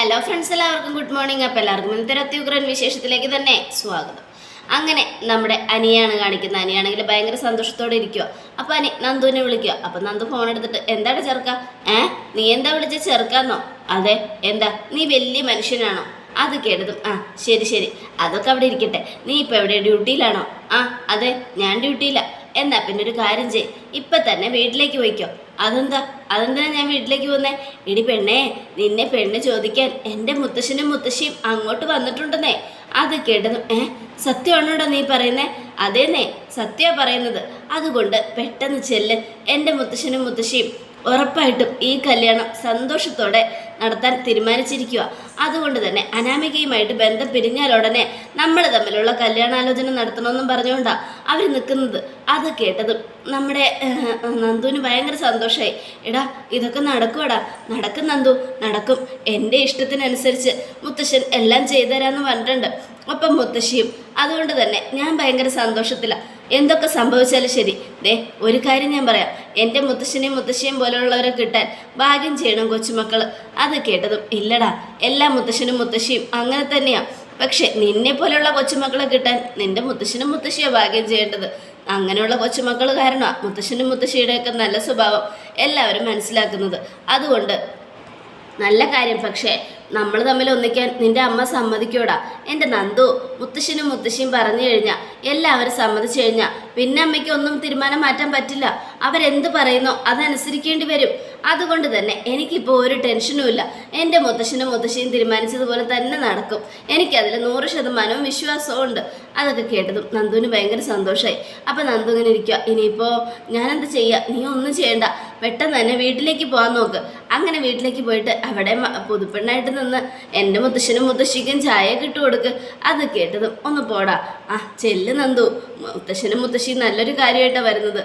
Hello friends എല്ലാവർക്കും good morning അപ്പോൾ എല്ലാവർക്കും ഇന്നത്തെ അത്യുഗ്രൻ വിശേഷത്തിലേക്ക് തന്നെ സ്വാഗതം. അങ്ങനെ നമ്മുടെ അനിയാണ് കാണിക്കുന്നത്. അനിയാണെങ്കിൽ ഭയങ്കര സന്തോഷത്തോടെ ഇരിക്കുക അപ്പോൾ അനി നന്ദുവിനെ വിളിക്കുക അപ്പോൾ നന്ദു ഫോൺ എടുത്തിട്ട് എന്താണ് ചെറുക്ക? ഏ? നീ എന്താ വിളിച്ച ചെറുക്കാന്നോ? അതെ എന്താ? നീ വലിയ മനുഷ്യനാണോ? അത് കേട്ടതും ആ ശരി ശരി. അതൊക്കെ അവിടെ ഇരിക്കട്ടെ. നീ ഇപ്പോൾ എവിടെ? ഡ്യൂട്ടിയിലാണോ? ആ അതെ ഞാൻ ഡ്യൂട്ടിയില്ല എന്നാ പിന്നെ ഒരു കാര്യം ചെയ് ഇപ്പം തന്നെ വീട്ടിലേക്ക് പോയിക്കോ. അതെന്താ? അതെന്താ ഞാൻ വീട്ടിലേക്ക് പോന്നേ? ഇടി പെണ്ണേ നിന്നെ പെണ്ണ് ചോദിക്കാൻ എന്റെ മുത്തശ്ശനും മുത്തശ്ശിയും അങ്ങോട്ട് വന്നിട്ടുണ്ടെന്നേ. അത് കേട്ടതും ഏ? സത്യമാണോടാ നീ പറയുന്നേ? അതേന്നേ സത്യമാണ് പറയുന്നത്. അതുകൊണ്ട് പെട്ടെന്ന് ചെല്ല്. എന്റെ മുത്തശ്ശനും മുത്തശ്ശിയും ഉറപ്പായിട്ടും ഈ കല്യാണം സന്തോഷത്തോടെ നടത്താൻ തീരുമാനിച്ചിരിക്കുക. അതുകൊണ്ട് തന്നെ അനാമികയുമായിട്ട് ബന്ധം പിരിഞ്ഞാലുടനെ നമ്മൾ തമ്മിലുള്ള കല്യാണാലോചന നടത്തണമെന്നും പറഞ്ഞുകൊണ്ടാ അവർ നിൽക്കുന്നത്. അത് കേട്ടതും നമ്മുടെ നന്ദുവിന് ഭയങ്കര സന്തോഷമായി എടാ ഇതൊക്കെ നടക്കുവാടാ. നടക്കും നന്ദു നടക്കും. എന്റെ ഇഷ്ടത്തിനനുസരിച്ച് മുത്തശ്ശൻ എല്ലാം ചെയ്തു തരാമെന്ന് പറഞ്ഞിട്ടുണ്ട്. ഒപ്പം മുത്തശ്ശിയും. അതുകൊണ്ട് തന്നെ ഞാൻ ഭയങ്കര സന്തോഷത്തിലാണ് എന്തൊക്കെ സംഭവിച്ചാലും ശരി. ദേ ഒരു കാര്യം ഞാൻ പറയാം. എന്റെ മുത്തശ്ശനെയും മുത്തശ്ശിയും പോലെയുള്ളവരെ കിട്ടാൻ ഭാഗ്യം ചെയ്യണം കൊച്ചുമക്കൾ അത് കേട്ടതും ഇല്ലടാ എല്ലാ മുത്തശ്ശനും മുത്തശ്ശിയും അങ്ങനെ തന്നെയാ. പക്ഷെ നിന്നെ പോലെയുള്ള കൊച്ചുമക്കളെ കിട്ടാൻ നിന്റെ മുത്തശ്ശനും മുത്തശ്ശിയോ ഭാഗ്യം ചെയ്യേണ്ടത്. അങ്ങനെയുള്ള കൊച്ചുമക്കൾ കാരണം മുത്തശ്ശനും മുത്തശ്ശിയുടെയൊക്കെ നല്ല സ്വഭാവം എല്ലാവരും മനസ്സിലാക്കുന്നത്. അതുകൊണ്ട് നല്ല കാര്യം പക്ഷേ നമ്മൾ തമ്മിൽ ഒന്നിക്കാൻ നിന്റെ അമ്മ സമ്മതിക്കൂടാ. എന്റെ നന്ദു മുത്തശ്ശനും മുത്തശ്ശിയും പറഞ്ഞു കഴിഞ്ഞാൽ എല്ലാവരും സമ്മതിച്ചു കഴിഞ്ഞാൽ പിന്നെ അമ്മയ്ക്ക് ഒന്നും തീരുമാനം മാറ്റാൻ പറ്റില്ല. അവരെന്ത് പറയുന്നോ അതനുസരിക്കേണ്ടി വരും. അതുകൊണ്ട് തന്നെ എനിക്കിപ്പോൾ ഒരു ടെൻഷനും ഇല്ല. എന്റെ മുത്തശ്ശനും മുത്തശ്ശിയും തീരുമാനിച്ചതുപോലെ തന്നെ നടക്കും. എനിക്കതിൽ നൂറ് ശതമാനവും വിശ്വാസവും ഉണ്ട്. അതൊക്കെ കേട്ടതും നന്ദുവിന് ഭയങ്കര സന്തോഷമായി അപ്പം നന്ദു ഇങ്ങനെ ഇരിക്കുക ഇനിയിപ്പോൾ ഞാനെന്ത് ചെയ്യുക നീ ഒന്നും ചെയ്യണ്ട. പെട്ടെന്ന് തന്നെ വീട്ടിലേക്ക് പോകാൻ നോക്ക്. അങ്ങനെ വീട്ടിലേക്ക് പോയിട്ട് അവിടെ പുതുപ്പെണ്ണായിട്ട് നിന്ന് എന്റെ മുത്തശ്ശനും മുത്തശ്ശിക്കും ചായ കിട്ടുകൊടുക്ക് കൊടുക്ക്. അത് കേട്ടതും ഒന്ന് പോടാ. ആ ചെല്ല് നന്ദു. മുത്തശ്ശനും മുത്തശ്ശിയും നല്ലൊരു കാര്യമായിട്ടാണ് വരുന്നത്.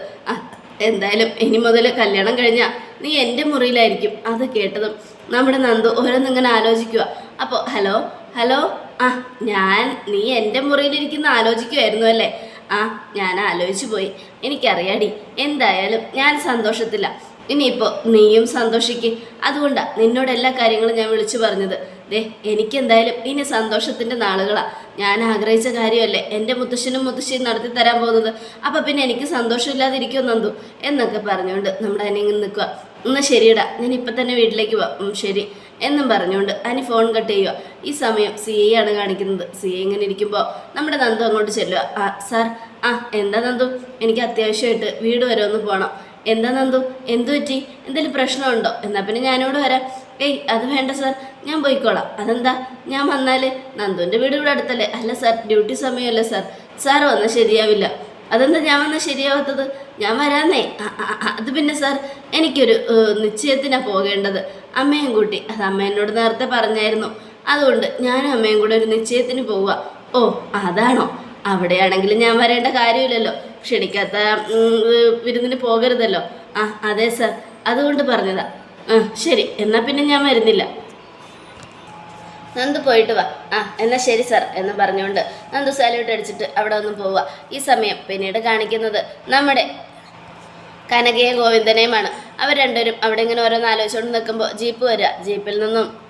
എന്തായാലും ഇനി മുതൽ കല്യാണം കഴിഞ്ഞാൽ നീ എന്റെ മുറിയിലായിരിക്കും. അത് കേട്ടതും നമ്മുടെ നന്ദു ഓരോന്നിങ്ങനെ ആലോചിക്കുക അപ്പോൾ ഹലോ ഹലോ? ആ ഞാൻ നീ എന്റെ മുറിയിലിരിക്കുന്ന ആലോചിക്കുമായിരുന്നു അല്ലേ? ആ ഞാൻ ആലോചിച്ചു പോയി. എനിക്കറിയാടി എന്തായാലും ഞാൻ സന്തോഷത്തില്ല ഇനിയിപ്പോൾ നീയും സന്തോഷിക്ക്. അതുകൊണ്ടാണ് നിന്നോട് എല്ലാ കാര്യങ്ങളും ഞാൻ വിളിച്ചു പറഞ്ഞത്. ദേ എനിക്കെന്തായാലും ഇനി സന്തോഷത്തിന്റെ നാളുകളാണ് ഞാൻ ആഗ്രഹിച്ച കാര്യമല്ലേ? എന്റെ മുത്തശ്ശനും മുത്തശ്ശിയും നടത്തി തരാൻ പോകുന്നത്. അപ്പം പിന്നെ എനിക്ക് സന്തോഷമില്ലാതിരിക്കുമോ നന്ദു? എന്നൊക്കെ പറഞ്ഞുകൊണ്ട് നമ്മുടെ അനിയൻ നിൽക്കുക എന്നാൽ ശരിയടാ ഞാൻ ഇപ്പം തന്നെ വീട്ടിലേക്ക് പോവാം. ശരി. എന്നും പറഞ്ഞുകൊണ്ട് അനി ഫോൺ കട്ട് ചെയ്യുക ഈ സമയം സി എ ആണ് കാണിക്കുന്നത്. സി എ ഇങ്ങനെ ഇരിക്കുമ്പോൾ നമ്മുടെ നന്ദു അങ്ങോട്ട് ചെല്ലുക ആ സാർ ആ എന്താ നന്ദു? എനിക്ക് അത്യാവശ്യമായിട്ട് വീട് വരെ ഒന്ന് പോകണം എന്താ നന്ദു? എന്തു പറ്റി? എന്തെങ്കിലും പ്രശ്നമുണ്ടോ? എന്നാൽ പിന്നെ ഞാനിവിടെ വരാം. ഏയ് അത് വേണ്ട സാർ. ഞാൻ പോയിക്കോളാം. അതെന്താ? ഞാൻ വന്നാൽ നന്ദുവിന്റെ വീട് ഇവിടെ അടുത്തല്ലേ? അല്ല സാർ ഡ്യൂട്ടി സമയമല്ലേ സാർ? സാർ വന്നാൽ ശരിയാവില്ല. അതെന്താ ഞാൻ വന്നാൽ ശരിയാവാത്തത്? ഞാൻ വരാന്നേ. അത് പിന്നെ സാർ എനിക്കൊരു നിശ്ചയത്തിനാണ് പോകേണ്ടത്. അമ്മയും കൂട്ടി. അത് അമ്മ എന്നോട് നേരത്തെ പറഞ്ഞായിരുന്നു. അതുകൊണ്ട് ഞാനും അമ്മയും കൂടെ ഒരു നിശ്ചയത്തിന് പോവുക ഓ അതാണോ? അവിടെയാണെങ്കിൽ ഞാൻ വരേണ്ട കാര്യമില്ലല്ലോ. ക്ഷണിക്കാത്ത വിരുന്നിന് പോകരുതല്ലോ. ആ അതെ സാർ. അതുകൊണ്ട് പറഞ്ഞതാ. ശരി. എന്നാൽ പിന്നെ ഞാൻ വരുന്നില്ല. നന്ദു പോയിട്ട് വാ. ആ എന്നാൽ ശരി സാർ എന്ന് പറഞ്ഞുകൊണ്ട് നന്ദു സാല്യൂട്ട് അടിച്ചിട്ട് അവിടെ ഒന്ന് പോവുക. ഈ സമയം പിന്നീട് കാണിക്കുന്നത് നമ്മുടെ കനകയും ഗോവിന്ദനെയുമാണ്. അവർ രണ്ടുപേരും അവിടെ ഇങ്ങനെ ഓരോന്ന് ആലോചിച്ചുകൊണ്ട് നിൽക്കുമ്പോൾ ജീപ്പ് വരിക. ജീപ്പിൽ നിന്നും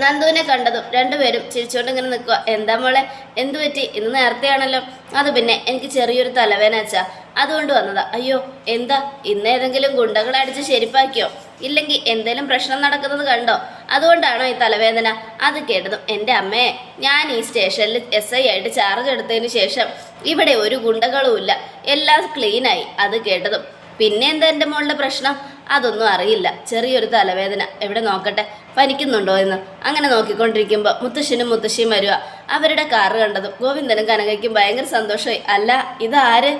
നന്ദുവിനെ കണ്ടതും രണ്ടുപേരും ചിരിച്ചുകൊണ്ട് ഇങ്ങനെ നിൽക്കുക. എന്താ മോളെ? എന്തു പറ്റി? ഇന്ന് നേരത്തെയാണല്ലോ. അത് പിന്നെ എനിക്ക് ചെറിയൊരു തലവേന അച്ഛാ അതുകൊണ്ട് വന്നതാ. അയ്യോ എന്താ? ഇന്ന് ഏതെങ്കിലും ഗുണ്ടകൾ അടിച്ച് ശരിപ്പാക്കിയോ? ഇല്ലെങ്കിൽ എന്തേലും പ്രശ്നം നടക്കുന്നത് കണ്ടോ? അതുകൊണ്ടാണോ ഈ തലവേദന? അത് കേട്ടതും എന്റെ അമ്മേ ഞാൻ ഈ സ്റ്റേഷനിൽ എസ് ഐ ആയിട്ട് ചാർജ് എടുത്തതിന് ശേഷം ഇവിടെ ഒരു ഗുണ്ടകളുമില്ല എല്ലാം ക്ലീനായി അത് കേട്ടതും. പിന്നെ എന്താ എന്റെ മോളുടെ പ്രശ്നം? അതൊന്നും അറിയില്ല. ചെറിയൊരു തലവേദന. എവിടെ നോക്കട്ടെ? പനിക്കുന്നുണ്ടോ എന്ന് അങ്ങനെ നോക്കിക്കൊണ്ടിരിക്കുമ്പോൾ മുത്തശ്ശനും മുത്തശ്ശിയും വരിക അവരുടെ കാറ് കണ്ടതും ഗോവിന്ദനും കനകയ്ക്കും ഭയങ്കര സന്തോഷമായി. അല്ല ഇതാര്?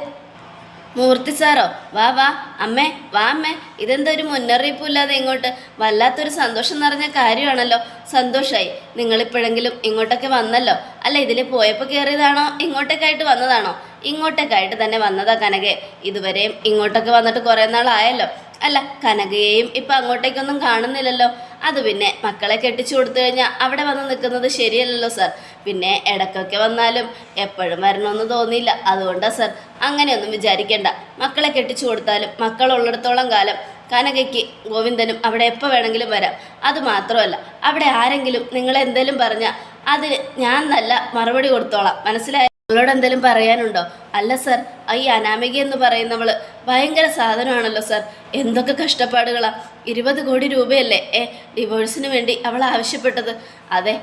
മൂർത്തി സാറോ. വാ വാ അമ്മേ വാ അമ്മേ. ഇതെന്തൊരു മുന്നറിയിപ്പും ഇല്ലാതെ ഇങ്ങോട്ട്? വല്ലാത്തൊരു സന്തോഷം നിറഞ്ഞ കാര്യമാണല്ലോ. സന്തോഷമായി നിങ്ങളിപ്പോഴെങ്കിലും ഇങ്ങോട്ടൊക്കെ വന്നല്ലോ? അല്ല ഇതിൽ പോയപ്പോൾ കയറിയതാണോ ഇങ്ങോട്ടേക്കായിട്ട് വന്നതാണോ? ഇങ്ങോട്ടേക്കായിട്ട് തന്നെ വന്നതാ കനകെ. ഇതുവരെയും ഇങ്ങോട്ടൊക്കെ വന്നിട്ട് കുറേ നാളായല്ലോ. അല്ല കനകയെയും ഇപ്പം അങ്ങോട്ടേക്കൊന്നും കാണുന്നില്ലല്ലോ. അത് പിന്നെ മക്കളെ കെട്ടിച്ചു കൊടുത്തു കഴിഞ്ഞാൽ അവിടെ വന്ന് നിൽക്കുന്നത് ശരിയല്ലല്ലോ സാർ. പിന്നെ ഇടയ്ക്കൊക്കെ വന്നാലും എപ്പോഴും വരണമെന്ന് തോന്നിയില്ല. അതുകൊണ്ടാണ് സാർ അങ്ങനെയൊന്നും വിചാരിക്കേണ്ട. മക്കളെ കെട്ടിച്ചു കൊടുത്താലും മക്കളുള്ളിടത്തോളം കാലം കനകയ്ക്ക് ഗോവിന്ദനും അവിടെ എപ്പോൾ വേണമെങ്കിലും വരാം. അത് മാത്രമല്ല അവിടെ ആരെങ്കിലും നിങ്ങളെ എന്തെങ്കിലും പറഞ്ഞാൽ അതിന് ഞാൻ നല്ല മറുപടി കൊടുത്തോളാം. മനസ്സിലായി നിങ്ങളോട് എന്തെങ്കിലും പറയാനുണ്ടോ? അല്ല സർ. ഈ അനാമിക എന്ന് പറയുന്നവൾ ഭയങ്കര സാധനമാണല്ലോ സർ. എന്തൊക്കെ കഷ്ടപ്പാടുകളാ. ഇരുപത് കോടി രൂപയല്ലേ? ഏ ഡിവോഴ്സിന് വേണ്ടി അവൾ ആവശ്യപ്പെട്ടത്. അതെ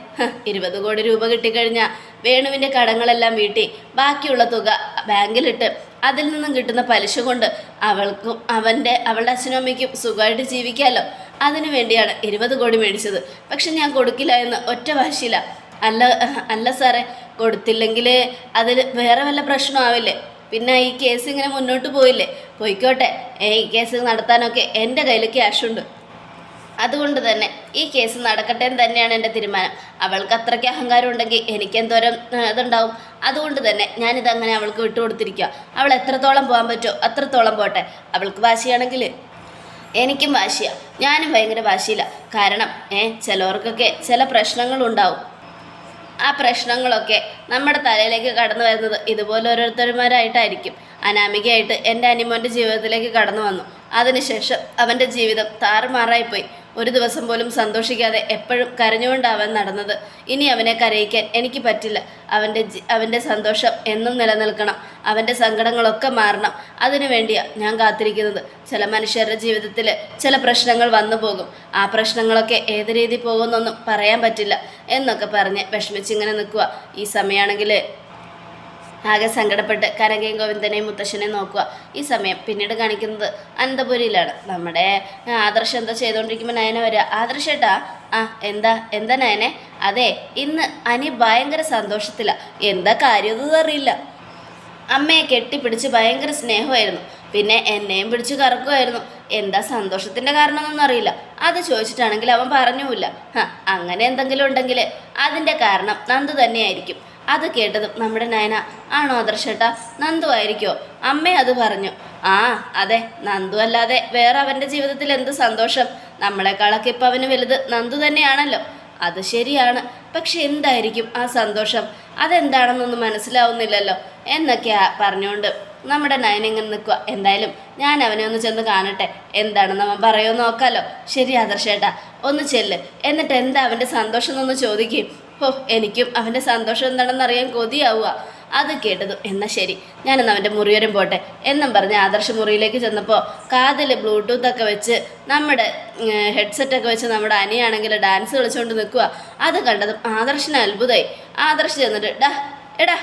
ഇരുപത് കോടി രൂപ കിട്ടിക്കഴിഞ്ഞാൽ വേണുവിന്റെ കടങ്ങളെല്ലാം വീട്ടി ബാക്കിയുള്ള തുക ബാങ്കിലിട്ട് അതിൽ നിന്നും കിട്ടുന്ന പലിശ കൊണ്ട് അവൾക്കും അവന്റെ അവളുടെ അച്ഛനും അമ്മയ്ക്കും സുഖമായിട്ട് ജീവിക്കാമല്ലോ അതിനു വേണ്ടിയാണ് ഇരുപത് കോടി മേടിച്ചത്. പക്ഷെ ഞാൻ കൊടുക്കില്ല എന്ന് ഒറ്റ വാശിയില്ല അല്ല അല്ല സാറേ. കൊടുത്തില്ലെങ്കിൽ അതിൽ വേറെ വല്ല പ്രശ്നമാവില്ലേ പിന്നെ ഈ കേസ് ഇങ്ങനെ മുന്നോട്ട് പോയില്ലേ? പോയിക്കോട്ടെ. ഈ കേസ് നടത്താനൊക്കെ എന്റെ കയ്യിൽ ക്യാഷുണ്ട് അതുകൊണ്ട് തന്നെ ഈ കേസ് നടക്കട്ടെ എന്ന് തന്നെയാണ് എന്റെ തീരുമാനം. അവൾക്ക് അത്രയ്ക്ക് അഹങ്കാരം ഉണ്ടെങ്കിൽ എനിക്ക് എന്തോരം ഇതുണ്ടാവും. അതുകൊണ്ട് തന്നെ ഞാനിതങ്ങനെ അവൾക്ക് വിട്ടുകൊടുത്തിരിക്കുക അവൾ എത്രത്തോളം പോകാൻ പറ്റുമോ അത്രത്തോളം പോട്ടെ. അവൾക്ക് വാശിയാണെങ്കിൽ എനിക്കും വാശിയാണ് ഞാനും ഭയങ്കര വാശിയില്ല കാരണം ഏ ചിലവർക്കൊക്കെ ചില പ്രശ്നങ്ങളുണ്ടാവും. ആ പ്രശ്നങ്ങളൊക്കെ നമ്മുടെ തലയിലേക്ക് കടന്നു വരുന്നത് ഇതുപോലെ ഓരോരുത്തരുമാരായിട്ടായിരിക്കും. അനാമികയായിട്ട് എന്റെ അനിമോന്റെ ജീവിതത്തിലേക്ക് കടന്നു വന്നു. അതിനുശേഷം അവന്റെ ജീവിതം താറുമാറായിപ്പോയി. ഒരു ദിവസം പോലും സന്തോഷിക്കാതെ എപ്പോഴും കരഞ്ഞുകൊണ്ടവൻ നടന്നത്. ഇനി അവനെ കരയിക്കാൻ എനിക്ക് പറ്റില്ല. അവന്റെ അവന്റെ സന്തോഷം എന്നും നിലനിൽക്കണം. അവന്റെ സങ്കടങ്ങളൊക്കെ മാറണം. അതിനു വേണ്ടിയാണ് ഞാൻ കാത്തിരിക്കുന്നത്. ചില മനുഷ്യരുടെ ജീവിതത്തിൽ ചില പ്രശ്നങ്ങൾ വന്നു പോകും. ആ പ്രശ്നങ്ങളൊക്കെ ഏത് രീതി പോകുമെന്നൊന്നും പറയാൻ പറ്റില്ല. എന്നൊക്കെ പറഞ്ഞ് വിഷമിച്ചിങ്ങനെ നിൽക്കുക ഈ സമയമാണെങ്കിൽ ആകെ സങ്കടപ്പെട്ട് കരകയും ഗോവിന്ദനെയും മുത്തശ്ശനെ നോക്കുക. ഈ സമയം പിന്നീട് കാണിക്കുന്നത് അനന്തപുരിയിലാണ്. നമ്മുടെ ആദർശം എന്താ ചെയ്തുകൊണ്ടിരിക്കുമ്പോൾ നയനെ വരിക. ആദർശേട്ടാ ആ എന്താ എന്താ നയനെ? അതെ ഇന്ന് അനി ഭയങ്കര സന്തോഷത്തിലാണ് എന്താ കാര്യമൊന്നും അറിയില്ല. അമ്മയെ കെട്ടിപ്പിടിച്ച് ഭയങ്കര സ്നേഹമായിരുന്നു. പിന്നെ എന്നെയും പിടിച്ച് കറക്കുമായിരുന്നു. എന്താ സന്തോഷത്തിന്റെ കാരണമൊന്നും അറിയില്ല. അത് ചോദിച്ചിട്ടാണെങ്കിൽ അവൻ പറഞ്ഞുമില്ല. അങ്ങനെ എന്തെങ്കിലും ഉണ്ടെങ്കിൽ അതിന്റെ കാരണം നന്ദു തന്നെയായിരിക്കും. അത് കേട്ടതും നമ്മുടെ നയന ആണോ ആദർശേട്ടാ? നന്ദു ആയിരിക്കോ? അമ്മ അത് പറഞ്ഞു. ആ അതെ നന്ദു അല്ലാതെ വേറെ അവന്റെ ജീവിതത്തിൽ എന്ത് സന്തോഷം? നമ്മളെക്കാളൊക്കെ ഇപ്പം അവന് വലുത് നന്ദു തന്നെയാണല്ലോ. അത് ശരിയാണ്. പക്ഷെ എന്തായിരിക്കും ആ സന്തോഷം? അതെന്താണെന്നൊന്നും മനസ്സിലാവുന്നില്ലല്ലോ. എന്നൊക്കെയാ പറഞ്ഞുകൊണ്ട് നമ്മുടെ നയനിങ്ങനെ നിൽക്കുക എന്തായാലും ഞാൻ അവനെ ഒന്ന് ചെന്ന് കാണട്ടെ. എന്താണെന്ന് അവൻ പറയുമോ നോക്കാലോ. ശരി ആദർശേട്ടാ. ഒന്ന് ചെല്ല്. എന്നിട്ട് എന്താ അവന്റെ സന്തോഷം എന്നൊന്ന് ചോദിക്കും. ഓ എനിക്കും അവന്റെ സന്തോഷം എന്താണെന്ന് അറിയാൻ കൊതിയാവുക. അത് കേട്ടത് എന്നാൽ ശരി. ഞാനൊന്ന് അവന്റെ മുറിവരും പോട്ടെ. എന്നും പറഞ്ഞ് ആദർശ മുറിയിലേക്ക് ചെന്നപ്പോൾ കാതിൽ ബ്ലൂടൂത്ത് ഒക്കെ വെച്ച് നമ്മുടെ ഹെഡ്സെറ്റ് ഒക്കെ വെച്ച് നമ്മുടെ അനിയാണെങ്കിൽ ഡാൻസ് കളിച്ചുകൊണ്ട് നിൽക്കുക അത് കണ്ടതും ആദർശന് അത്ഭുതമായി ആദർശ് ചെന്നിട്ട് ഡാ എടാ.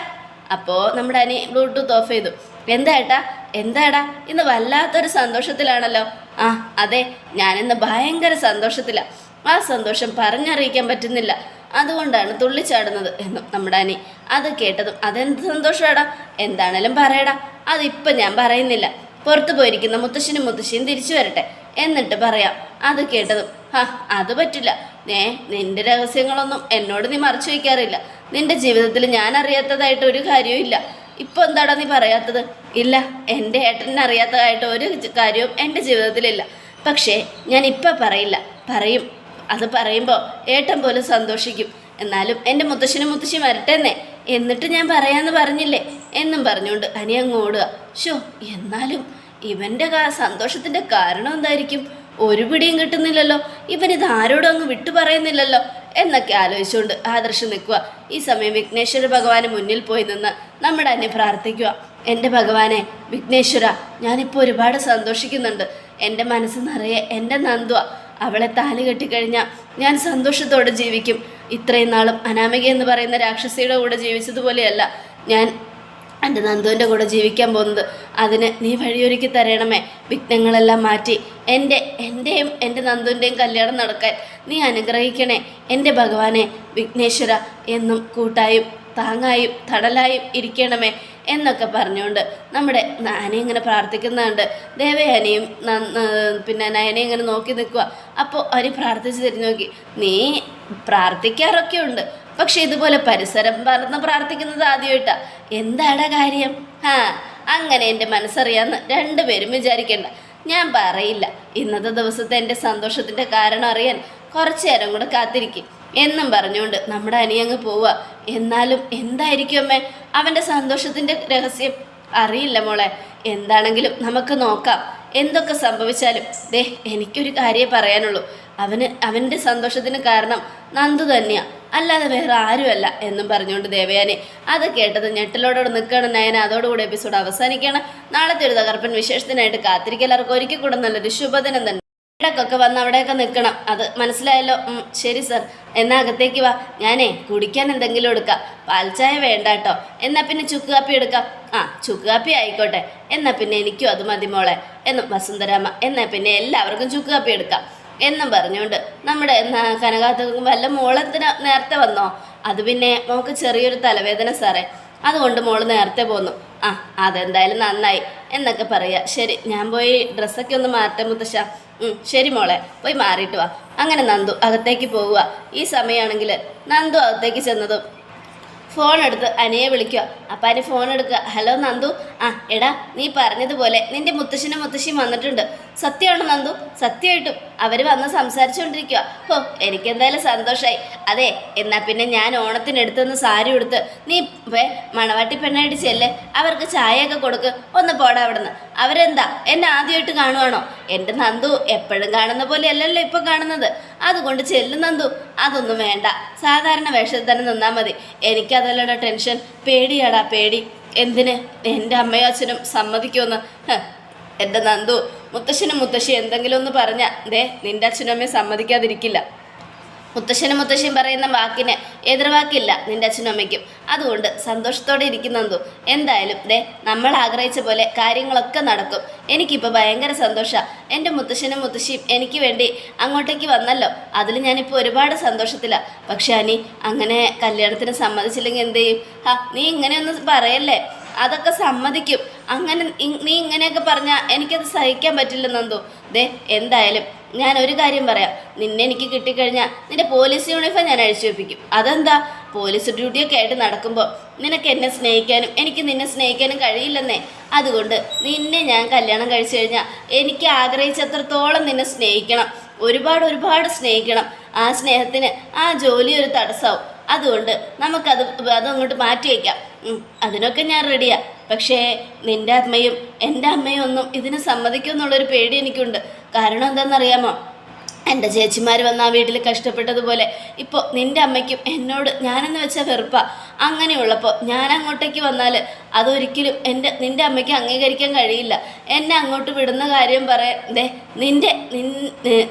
അപ്പോൾ നമ്മുടെ അനി ബ്ലൂടൂത്ത് ഓഫ് ചെയ്തു. എന്താട്ടാ എന്താടാ എന്താ ഇന്ന് വല്ലാത്തൊരു സന്തോഷത്തിലാണല്ലോ. ആ അതെ. ഞാനിന്ന് ഭയങ്കര സന്തോഷത്തിലാണ് ആ സന്തോഷം പറഞ്ഞറിയിക്കാൻ പറ്റുന്നില്ല. അതുകൊണ്ടാണ് തുള്ളിച്ചാടുന്നത് എന്നും നമ്മുടെ അനി അത് കേട്ടതും അതെന്ത് സന്തോഷമാടാ എന്താണേലും പറയടാ. അതിപ്പം ഞാൻ പറയുന്നില്ല. പുറത്തു പോയിരിക്കുന്ന മുത്തശ്ശനും മുത്തശ്ശിയും തിരിച്ചു വരട്ടെ. എന്നിട്ട് പറയാം അത് കേട്ടതും ഹാ അത് പറ്റില്ല. നേ നിന്റെ രഹസ്യങ്ങളൊന്നും എന്നോട് നീ മറച്ചു വയ്ക്കാറില്ല. നിന്റെ ജീവിതത്തിൽ ഞാൻ അറിയാത്തതായിട്ട് ഒരു കാര്യവും ഇല്ല. ഇപ്പൊ എന്താടാ നീ പറയാത്തത്? ഇല്ല എന്റെ ഏട്ടനെ അറിയാത്തതായിട്ട് ഒരു കാര്യവും എന്റെ ജീവിതത്തിലില്ല. പക്ഷേ ഞാൻ ഇപ്പം പറയില്ല. പറയും അത് പറയുമ്പോൾ ഏട്ടൻ പോലും സന്തോഷിക്കും. എന്നാലും എന്റെ മുത്തശ്ശനും മുത്തശ്ശി വരട്ടെന്നേ. എന്നിട്ട് ഞാൻ പറയാമെന്ന് പറഞ്ഞില്ലേ? എന്നും പറഞ്ഞുകൊണ്ട് അനി അങ്ങ് ഓടുക. ഷോ എന്നാലും ഇവന്റെ സന്തോഷത്തിന്റെ കാരണം എന്തായിരിക്കും? ഒരു പിടിയും കിട്ടുന്നില്ലല്ലോ. ഇവൻ ഇത് ആരോടും അങ്ങ് വിട്ടു പറയുന്നില്ലല്ലോ. എന്നൊക്കെ ആലോചിച്ചുകൊണ്ട് ആദർശം നിൽക്കുക. ഈ സമയം വിഘ്നേശ്വര ഭഗവാന് മുന്നിൽ പോയി നിന്ന് നമ്മുടെ അന്യ പ്രാർത്ഥിക്കുക. എന്റെ ഭഗവാനെ വിഘ്നേശ്വര ഞാനിപ്പോൾ ഒരുപാട് സന്തോഷിക്കുന്നുണ്ട്. എന്റെ മനസ്സ് നിറയെ എന്റെ നന്ദുവ. അവളെ താലി കെട്ടിക്കഴിഞ്ഞാൽ ഞാൻ സന്തോഷത്തോടെ ജീവിക്കും. ഇത്രയും നാളും അനാമിക എന്ന് പറയുന്ന രാക്ഷസിയുടെ കൂടെ ജീവിച്ചതുപോലെയല്ല ഞാൻ എന്റെ നന്ദുവിന്റെ കൂടെ ജീവിക്കാൻ പോകുന്നത്. അതിന് നീ വഴിയൊരുക്കി തരണമേ. വിഘ്നങ്ങളെല്ലാം മാറ്റി എന്റെ എന്റെയും എന്റെ നന്ദുവിന്റെയും കല്യാണം നടക്കാൻ നീ അനുഗ്രഹിക്കണേ. എന്റെ ഭഗവാനെ വിഘ്നേശ്വര എന്നും കൂട്ടായും താങ്ങായും തടലായും ഇരിക്കണമേ. എന്നൊക്കെ പറഞ്ഞുകൊണ്ട് നമ്മുടെ നയനെ ഇങ്ങനെ പ്രാർത്ഥിക്കുന്നുണ്ട്. ദേവയാനയും പിന്നെ നയനെ ഇങ്ങനെ നോക്കി നിൽക്കുക അപ്പോൾ അവർ പ്രാർത്ഥിച്ച് തിരിഞ്ഞു നോക്കി. നീ പ്രാർത്ഥിക്കാറൊക്കെ ഉണ്ട്. പക്ഷെ ഇതുപോലെ പരിസരം പറഞ്ഞ് പ്രാർത്ഥിക്കുന്നത് ആദ്യമായിട്ടാണ് എന്താടാ കാര്യം? ആ അങ്ങനെ എന്റെ മനസ്സറിയാമെന്ന് രണ്ടുപേരും വിചാരിക്കേണ്ട. ഞാൻ പറയില്ല. ഇന്നത്തെ ദിവസത്തെ എന്റെ സന്തോഷത്തിന്റെ കാരണം അറിയാൻ കുറച്ചു നേരം കൂടെ കാത്തിരിക്കും. എന്നും പറഞ്ഞുകൊണ്ട് നമ്മുടെ അനിയങ്ങ് പോവുക. എന്നാലും എന്തായിരിക്കും അമ്മേ? അവന്റെ സന്തോഷത്തിന്റെ രഹസ്യം അറിയില്ല മോളെ. എന്താണെങ്കിലും നമുക്ക് നോക്കാം. എന്തൊക്കെ സംഭവിച്ചാലും. ദേ എനിക്കൊരു കാര്യമേ പറയാനുള്ളൂ. അവന് അവന്റെ സന്തോഷത്തിന് കാരണം നന്ദു തന്നെയാ. അല്ലാതെ വേറെ ആരുമല്ല എന്നും പറഞ്ഞുകൊണ്ട് ദേവയാനെ അത് കേട്ടത് ഞെട്ടലോടോട് നിൽക്കണം നയന. അതോടുകൂടി എപ്പിസോഡ് അവസാനിക്കുകയാണ്. നാളത്തെ ഒരു തകർപ്പൻ വിശേഷത്തിനായിട്ട് എല്ലാവർക്കും ഒരിക്കൽ കൂടെ നല്ലൊരു ശുഭദിനം തന്നെ. ഇടക്കൊക്കെ വന്ന് അവിടെയൊക്കെ നിൽക്കണം. അത് മനസ്സിലായല്ലോ? ശരി സർ. എന്നാ അകത്തേക്ക് വാ. ഞാനേ കുടിക്കാൻ എന്തെങ്കിലും എടുക്കാം. പാൽച്ചായ വേണ്ട കേട്ടോ. എന്നാൽ പിന്നെ ചുക്ക് കാപ്പി എടുക്കാം. ആ ചുക്ക് കാപ്പി ആയിക്കോട്ടെ. എന്നാൽ പിന്നെ എനിക്കും അത് മതി മോളെ. എന്നും വസുന്ധരാമ എന്നാൽ പിന്നെ എല്ലാവർക്കും ചുക്ക് കാപ്പി എടുക്കാം. എന്നും പറഞ്ഞുകൊണ്ട് നമ്മുടെ കനകാത്ത വല്ല മോളത്തിന് നേരത്തെ വന്നോ? അത് പിന്നെ മോൾക്ക് ചെറിയൊരു തലവേദന സാറേ. അതുകൊണ്ട് മോൾ നേരത്തെ പോന്നു. ആ അതെന്തായാലും നന്നായി. എന്നൊക്കെ പറയുക ശരി ഞാൻ പോയി ഡ്രസ്സൊക്കെ ഒന്ന് മാറ്റം മുത്തശ്ശ. ശരി മോളെ. പോയി മാറിയിട്ട് വാ. അങ്ങനെ നന്ദു അകത്തേക്ക് പോവുക. ഈ സമയമാണെങ്കിൽ നന്ദു അകത്തേക്ക് ചെന്നതും ഫോൺ എടുത്ത് അനിയെ വിളിക്കുക. അപ്പം അനി ഫോൺ എടുക്കുക. ഹലോ നന്ദു. ആ എടാ നീ പറഞ്ഞതുപോലെ നിന്റെ മുത്തശ്ശനും മുത്തശ്ശിയും വന്നിട്ടുണ്ട്. സത്യമാണ് നന്ദു? സത്യമായിട്ടും. അവർ വന്ന് സംസാരിച്ചുകൊണ്ടിരിക്കുക ഹോ എനിക്കെന്തായാലും സന്തോഷമായി അതെ എന്നാൽ പിന്നെ ഞാൻ ഓണത്തിന് എടുത്തുനിന്ന് സാരി കൊടുത്ത് നീ മണവാട്ടി പെണ്ണായിട്ട് ചെല്ല്. അവർക്ക് ചായയൊക്കെ കൊടുക്ക്. ഒന്ന് പോടാ അവിടുന്ന്. അവരെന്താ? എന്നെ ആദ്യമായിട്ട് കാണുവാണോ? എന്റെ നന്ദു എപ്പോഴും കാണുന്ന പോലെ അല്ലല്ലോ ഇപ്പം കാണുന്നത്. അതുകൊണ്ട് ചെല്ലു നന്ദു. അതൊന്നും വേണ്ട. സാധാരണ വേഷത്തിൽ തന്നെ നിന്നാൽ മതി. എനിക്കതല്ലടാ ടെൻഷൻ. പേടിയാടാ പേടി. എന്തിന്? എന്റെ അമ്മയും അച്ഛനും സമ്മതിക്കുമെന്ന്. എന്റെ നന്ദു. മുത്തശ്ശനും മുത്തശ്ശി എന്തെങ്കിലും ഒന്ന് പറഞ്ഞാൽ ദേ നിന്റെ അച്ഛനും അമ്മയും സമ്മതിക്കാതിരിക്കില്ല. മുത്തശ്ശനും മുത്തശ്ശിയും പറയുന്ന വാക്കിന് എതിർവാക്കില്ല നിന്റെ അച്ഛനും അമ്മയ്ക്കും. അതുകൊണ്ട് സന്തോഷത്തോടെ ഇരിക്കുന്നതു എന്തായാലും ദേ നമ്മൾ ആഗ്രഹിച്ച പോലെ കാര്യങ്ങളൊക്കെ നടക്കും. എനിക്കിപ്പോൾ ഭയങ്കര സന്തോഷമാണ് എന്റെ മുത്തശ്ശനും മുത്തശ്ശിയും എനിക്ക് വേണ്ടി അങ്ങോട്ടേക്ക് വന്നല്ലോ. അതിൽ ഞാനിപ്പോൾ ഒരുപാട് സന്തോഷത്തിലാണ് പക്ഷെ അനി അങ്ങനെ കല്യാണത്തിന് സമ്മതിച്ചില്ലെങ്കിൽ എന്ത് ചെയ്യും? ഹാ നീ ഇങ്ങനെയൊന്നും പറയല്ലേ? അതൊക്കെ സമ്മതിക്കും. അങ്ങനെ നീ ഇങ്ങനെയൊക്കെ പറഞ്ഞാൽ എനിക്കത് സഹിക്കാൻ പറ്റില്ല നന്ദു. ദേ എന്തായാലും ഞാൻ ഒരു കാര്യം പറയാം. നിന്നെ എനിക്ക് കിട്ടിക്കഴിഞ്ഞാൽ നിന്റെ പോലീസ് യൂണിഫോം ഞാൻ അഴിച്ചു വെപ്പിക്കും. അതെന്താ? പോലീസ് ഡ്യൂട്ടിയൊക്കെ ആയിട്ട് നടക്കുമ്പോൾ നിനക്ക് എന്നെ സ്നേഹിക്കാനും എനിക്ക് നിന്നെ സ്നേഹിക്കാനും കഴിയില്ലെന്നേ. അതുകൊണ്ട് നിന്നെ ഞാൻ കല്യാണം കഴിച്ചു കഴിഞ്ഞാൽ എനിക്ക് ആഗ്രഹിച്ചത്രത്തോളം നിന്നെ സ്നേഹിക്കണം. ഒരുപാട് ഒരുപാട് സ്നേഹിക്കണം. ആ സ്നേഹത്തിന് ആ ജോലി ഒരു തടസ്സമാവും അതുകൊണ്ട് നമുക്കത് അതങ്ങോട്ട് മാറ്റി വയ്ക്കാം അതിനൊക്കെ ഞാൻ റെഡിയാ പക്ഷേ നിന്റെ അമ്മയും എന്റെ അമ്മയും ഒന്നും ഇതിന് സമ്മതിക്കുമെന്നുള്ളൊരു പേടി എനിക്കുണ്ട്. കാരണം എന്താണെന്നറിയാമോ? എന്റെ ചേച്ചിമാർ വന്ന് ആ വീട്ടിൽ കഷ്ടപ്പെട്ടതുപോലെ ഇപ്പോൾ നിന്റെ അമ്മയ്ക്കും എന്നോട് ഞാനെന്ന് വെച്ചാൽ വെറുപ്പ. അങ്ങനെയുള്ളപ്പോൾ ഞാൻ അങ്ങോട്ടേക്ക് വന്നാൽ അതൊരിക്കലും എന്റെ നിന്റെ അമ്മയ്ക്ക് അംഗീകരിക്കാൻ കഴിയില്ല. എന്നെ അങ്ങോട്ട് വിടുന്ന കാര്യം പറയാൻ ദേ നിന്റെ നിൻ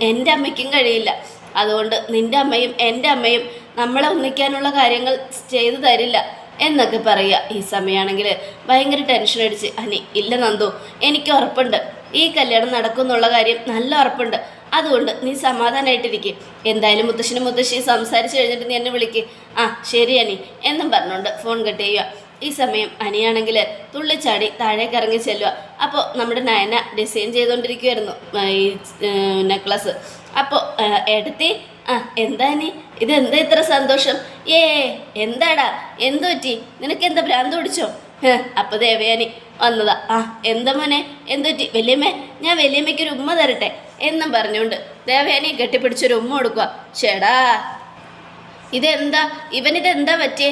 എന്റെ അമ്മയ്ക്കും കഴിയില്ല. അതുകൊണ്ട് നിന്റെ അമ്മയും എന്റെ അമ്മയും നമ്മളെ ഒന്നിക്കാനുള്ള കാര്യങ്ങൾ ചെയ്തു തരില്ല. എന്നൊക്കെ പറയുക. ഈ സമയമാണെങ്കിൽ ഭയങ്കര ടെൻഷൻ അടിച്ച് അനി ഇല്ല നന്ദു എനിക്ക് ഉറപ്പുണ്ട്. ഈ കല്യാണം നടക്കും എന്നുള്ള കാര്യം നല്ല ഉറപ്പുണ്ട്. അതുകൊണ്ട് നീ സമാധാനമായിട്ടിരിക്കും എന്തായാലും മുത്തശ്ശനും മുത്തശ്ശിയും സംസാരിച്ച് കഴിഞ്ഞിട്ട് നീ എന്നെ വിളിക്ക്. ആ ശരി അനി എന്നും പറഞ്ഞുകൊണ്ട് ഫോൺ കട്ട് ചെയ്യുക. ഈ സമയം അനിയാണെങ്കിൽ തുള്ളിച്ചാടി താഴേക്ക് ഇറങ്ങി ചെല്ലുക. അപ്പോൾ നമ്മുടെ നയന ഡിസൈൻ ചെയ്തുകൊണ്ടിരിക്കുമായിരുന്നു ഈ നെക്ലസ് അപ്പോൾ എടുത്തി ആ എന്താ നീ ഇതെന്താ ഇത്ര സന്തോഷം? ഏ എന്താടാ? എന്തു പറ്റി നിനക്ക് എന്താ ഭ്രാന്ത് പിടിച്ചോ? അപ്പൊ ദേവയാനി വന്നതാ. ആ എന്താ മോനെ? എന്തുറ്റി വലിയമ്മ ഞാൻ വലിയമ്മയ്ക്ക് ഒരു ഉമ്മ തരട്ടെ? എന്നും പറഞ്ഞുകൊണ്ട് ദേവയാനി കെട്ടിപ്പിടിച്ചൊരു ഉമ്മ കൊടുക്കുക ചേടാ. ഇതെന്താ? ഇവനിതെന്താ പറ്റിയേ?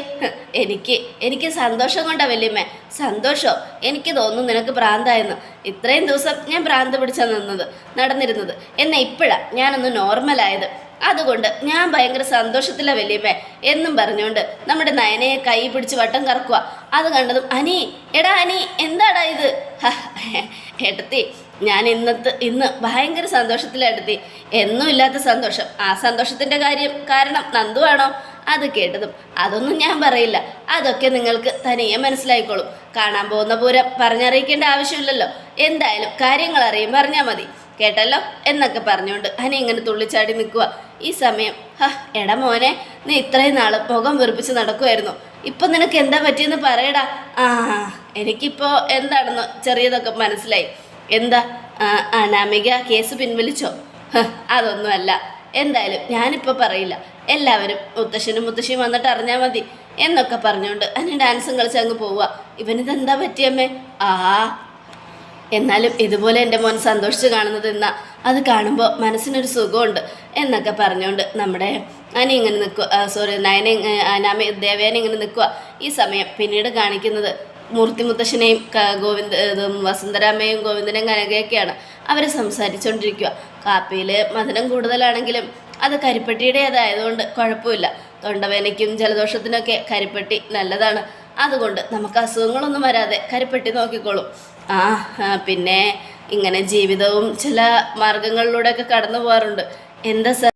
എനിക്ക് എനിക്ക് സന്തോഷം കൊണ്ടാ വല്യമ്മേ. സന്തോഷോ? എനിക്ക് തോന്നുന്നു നിനക്ക് ഭ്രാന്തായെന്ന്. ഇത്രയും ദിവസം ഞാൻ ഭ്രാന്ത് പിടിച്ചാ നിന്നത് നടന്നിരുന്നത്. എന്നാൽ ഇപ്പോഴാ ഞാനൊന്ന് നോർമലായത്. അതുകൊണ്ട് ഞാൻ ഭയങ്കര സന്തോഷത്തിലാണ് വലിയമ്മേ എന്നും പറഞ്ഞുകൊണ്ട് നമ്മുടെ നയനയെ കൈ പിടിച്ച് വട്ടം കറക്കുക. അത് കണ്ടതും അനി എടാ അനി എന്താടാ ഇത്? എടുത്തി. ഞാൻ ഇന്നത്തെ ഇന്ന് ഭയങ്കര സന്തോഷത്തിലെടുത്തി എന്നുമില്ലാത്ത സന്തോഷം. ആ സന്തോഷത്തിന്റെ കാര്യം കാരണം നന്ദുവാണോ അത് കേട്ടതും. അതൊന്നും ഞാൻ പറയില്ല. അതൊക്കെ നിങ്ങൾക്ക് തനിയെ മനസ്സിലായിക്കോളും. കാണാൻ പോകുന്ന പൂരം പറഞ്ഞറിയിക്കേണ്ട ആവശ്യമില്ലല്ലോ. എന്തായാലും കാര്യങ്ങൾ അറിയും പറഞ്ഞാൽ മതി. കേട്ടല്ലോ എന്നൊക്കെ പറഞ്ഞുകൊണ്ട് അനി ഇങ്ങനെ തുള്ളിച്ചാടി നിൽക്കുക ഈ സമയം ഹ എടാ മോനെ നീ ഇത്രയും നാൾ മുഖം വെറുപ്പിച്ച് നടക്കുമായിരുന്നു ഇപ്പം നിനക്ക് എന്താ പറ്റിയെന്ന് പറയടാ. ആ എനിക്കിപ്പോൾ എന്താണെന്ന് ചെറിയതൊക്കെ മനസ്സിലായി. എന്താ? അനാമിക കേസ് പിൻവലിച്ചോ? അതൊന്നുമല്ല. എന്തായാലും ഞാനിപ്പോൾ പറയില്ല. എല്ലാവരും മുത്തശ്ശനും മുത്തശ്ശിയും വന്നിട്ട് അറിഞ്ഞാൽ മതി എന്നൊക്കെ പറഞ്ഞുകൊണ്ട് അനി ഡാൻസും കളിച്ച് അങ്ങ് പോവുക ഇവനിതെന്താ പറ്റിയമ്മേ? ആ എന്നാലും ഇതുപോലെ എന്റെ മോൻ സന്തോഷിച്ച് കാണുന്നത് എന്നാ അത് കാണുമ്പോൾ മനസ്സിനൊരു സുഖമുണ്ട് എന്നൊക്കെ പറഞ്ഞുകൊണ്ട് നമ്മുടെ അനി ഇങ്ങനെ നിൽക്കുക സോറി നയന അനാമി ദേവേന ഇങ്ങനെ നിൽക്കുക ഈ സമയം പിന്നീട് കാണിക്കുന്നത് മൂർത്തി മുത്തശ്ശനെയും ഗോവിന്ദ വസന്തരാമയും ഗോവിന്ദനും കനകയൊക്കെയാണ് അവർ സംസാരിച്ചുകൊണ്ടിരിക്കുക കാപ്പിയിൽ മധുരം കൂടുതലാണെങ്കിലും അത് കരിപ്പെട്ടിയുടേതായതുകൊണ്ട് കുഴപ്പമില്ല. തൊണ്ടവേനയ്ക്കും ജലദോഷത്തിനൊക്കെ കരിപ്പെട്ടി നല്ലതാണ്. അതുകൊണ്ട് നമുക്ക് അസുഖങ്ങളൊന്നും വരാതെ കരിപ്പെട്ടി നോക്കിക്കോളും. പിന്നെ ഇങ്ങനെ ജീവിതവും ചില മാർഗങ്ങളിലൂടെയൊക്കെ കടന്നു പോകാറുണ്ട് എന്താ സർ?